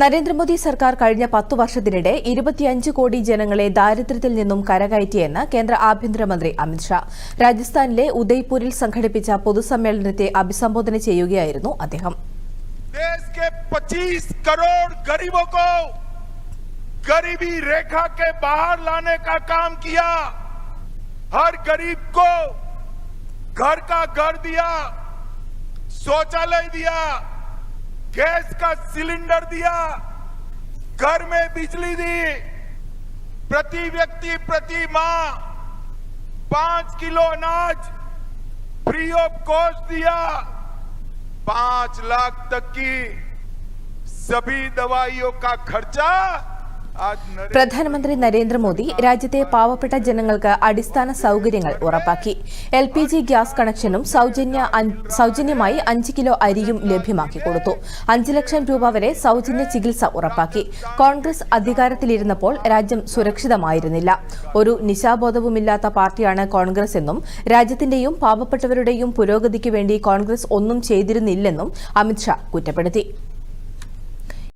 നരേന്ദ്രമോദി സർക്കാർ കഴിഞ്ഞ പത്തു വർഷത്തിനിടെ ഇരുപത്തിയഞ്ച് കോടി ജനങ്ങളെ ദാരിദ്ര്യത്തിൽ നിന്നും കരകയറ്റിയെന്ന് കേന്ദ്ര ആഭ്യന്തരമന്ത്രി അമിത്ഷാ രാജസ്ഥാനിലെ ഉദയ്പൂരിൽ സംഘടിപ്പിച്ച പൊതുസമ്മേളനത്തെ അഭിസംബോധന ചെയ്യുകയായിരുന്നു അദ്ദേഹം देश के 25 करोड़ गरीबों को गरीबी रेखा के बाहर लाने का काम किया हर गरीब को घर का घर दिया शौचालय दिया गैस का सिलेंडर दिया, घर में बिजली दी, प्रति व्यक्ति, प्रति माह पाँच किलो अनाज फ्री ऑफ़ कॉस्ट दिया। पाँच लाख तक की सभी दवाइयों का खर्चा പ്രധാനമന്ത്രി നരേന്ദ്രമോദി രാജ്യത്തെ പാവപ്പെട്ട ജനങ്ങൾക്ക് അടിസ്ഥാന സൌകര്യങ്ങൾ ഉറപ്പാക്കി. എൽ പി ജി ഗ്യാസ് കണക്ഷനും സൗജന്യ സൗജന്യമായി അഞ്ച് കിലോ അരിയും ലഭ്യമാക്കി കൊടുത്തു. അഞ്ച് ലക്ഷം രൂപ വരെ സൌജന്യ ചികിത്സ ഉറപ്പാക്കി. കോൺഗ്രസ് അധികാരത്തിലിരുന്നപ്പോൾ രാജ്യം സുരക്ഷിതമായിരുന്നില്ല. ഒരു നിശാബോധവുമില്ലാത്ത പാർട്ടിയാണ് കോൺഗ്രസ് എന്നും രാജ്യത്തിന്റെയും പാവപ്പെട്ടവരുടെയും പുരോഗതിക്ക് വേണ്ടി കോൺഗ്രസ് ഒന്നും ചെയ്തിരുന്നില്ലെന്നും അമിത്ഷാ കുറ്റപ്പെടുത്തി.